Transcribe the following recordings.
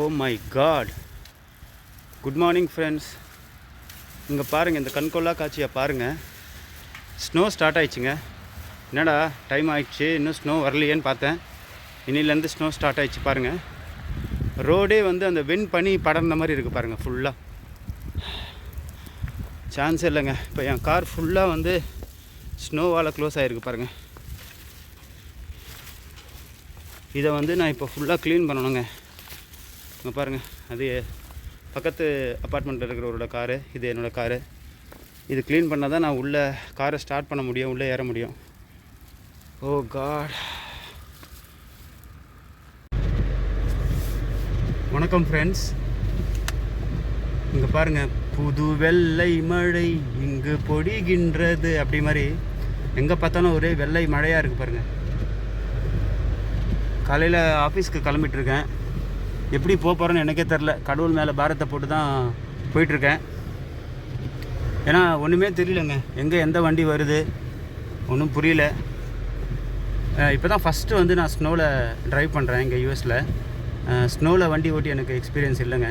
O my God good morning friends இங்கே பாருங்கள் இந்த கண்கொள்ளா காட்சியை பாருங்கள் ஸ்னோ ஸ்டார்ட் ஆயிடுச்சுங்க. என்னடா டைம் ஆயிடுச்சு இன்னும் ஸ்னோ வரலையேன்னு பார்த்தேன். இன்னிலேருந்து ஸ்னோ ஸ்டார்ட் ஆயிடுச்சு பாருங்கள் ரோடே வந்து அந்த வெண் பனி படர்ந்த மாதிரி இருக்குது பாருங்கள் ஃபுல்லாக சான்ஸ் இல்லைங்க. இப்போ என் கார் ஃபுல்லாக வந்து ஸ்னோவால் க்ளோஸ் ஆகிருக்கு பாருங்கள் இதை வந்து நான் இப்போ ஃபுல்லாக க்ளீன் பண்ணணுங்க. இங்கே பாருங்கள் அது பக்கத்து அப்பார்ட்மெண்ட்டில் இருக்கிறவரோட காரு இது என்னோடய காரு. இது க்ளீன் பண்ணால் தான் நான் உள்ளே காரை ஸ்டார்ட் பண்ண முடியும் உள்ளே ஏற முடியும். ஓ காட் வணக்கம் ஃப்ரெண்ட்ஸ் இங்கே பாருங்கள் புது வெள்ளை மழை இங்கு பொடிகின்றது. அப்படி மாதிரி எங்கே பார்த்தாலும் ஒரே வெள்ளை மழையாக இருக்குது பாருங்கள் காலையில் ஆஃபீஸ்க்கு கிளம்பிட்டுருக்கேன் எப்படி போக போகிறேன்னு எனக்கே தெரில கடவுள் மேலே பாரத்தை போட்டு தான் போயிட்டுருக்கேன். ஏன்னா ஒன்றுமே தெரியலங்க. எங்கே எந்த வண்டி வருது? ஒன்றும் புரியல. இப்போ தான் ஃபஸ்ட்டு வந்து நான் ஸ்னோவில் ட்ரைவ் பண்ணுறேன் இங்கே யூஎஸில் ஸ்னோவில் வண்டி ஓட்டி எனக்கு எக்ஸ்பீரியன்ஸ் இல்லைங்க.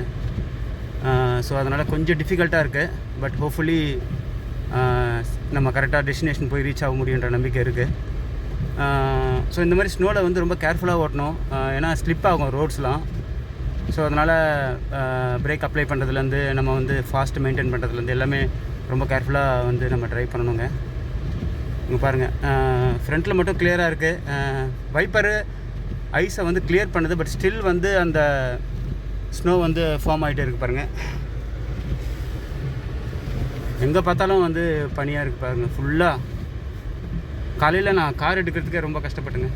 ஸோ அதனால் கொஞ்சம் டிஃபிகல்ட்டாக இருக்குது பட் ஹோப்ஃபுல்லி நம்ம கரெக்டாக டெஸ்டினேஷன் போய் ரீச் ஆக முடியுன்ற நம்பிக்கை இருக்குது ஸோ இந்த மாதிரி ஸ்னோவில் வந்து ரொம்ப கேர்ஃபுல்லாக ஓட்டணும். ஏன்னா ஸ்லிப் ஆகும் ரோட்ஸ்லாம் ஸோ அதனால் பிரேக் அப்ளை பண்ணுறதுலேருந்து நம்ம வந்து ஃபாஸ்ட் மெயின்டைன் பண்ணுறதுலேருந்து எல்லாமே ரொம்ப கேர்ஃபுல்லாக வந்து நம்ம ட்ரைவ் பண்ணணுங்க. இங்கே பாருங்கள் ஃப்ரண்ட்டில் மட்டும் கிளியராக இருக்குது வைப்பரு ஐஸை வந்து கிளியர் பண்ணுது பட் ஸ்டில் வந்து அந்த ஸ்னோ வந்து ஃபார்ம் ஆகிட்டே இருக்குது பாருங்கள் எங்கே பார்த்தாலும் வந்து பனியாக இருக்குது பாருங்கள் ஃபுல்லாக காலையில் நான் கார் எடுக்கிறதுக்கே ரொம்ப கஷ்டப்பட்டுங்க.